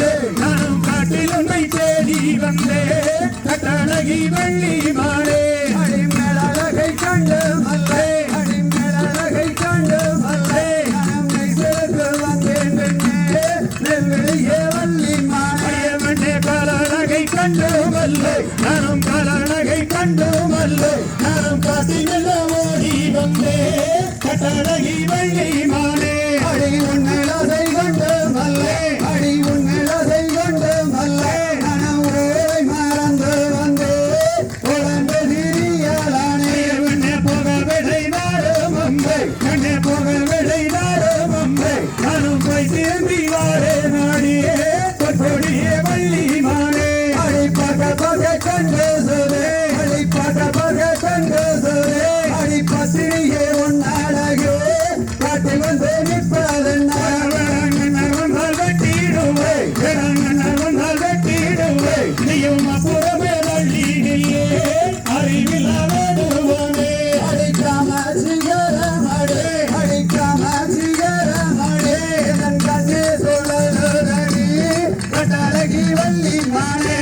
கருங்கோயிலே நானும் காட்டில் உன்னை தேடி வந்தே கட்டழகி வள்ளி மாடே அடிமேலழகை கண்டு மல்லே அடிமேலழகை கண்டு மல்லே நம்மை சேர்த்து வந்தேன் பெண்ணே நெல்லியே வள்ளி மாடே அடியவனே கலழகை கண்டு மல்லை நானும் கலழகை கண்டு மல்லை நானும் காட்டில் ஓடி வந்தே கட்டழகி வள்ளி வள்ளி மாலே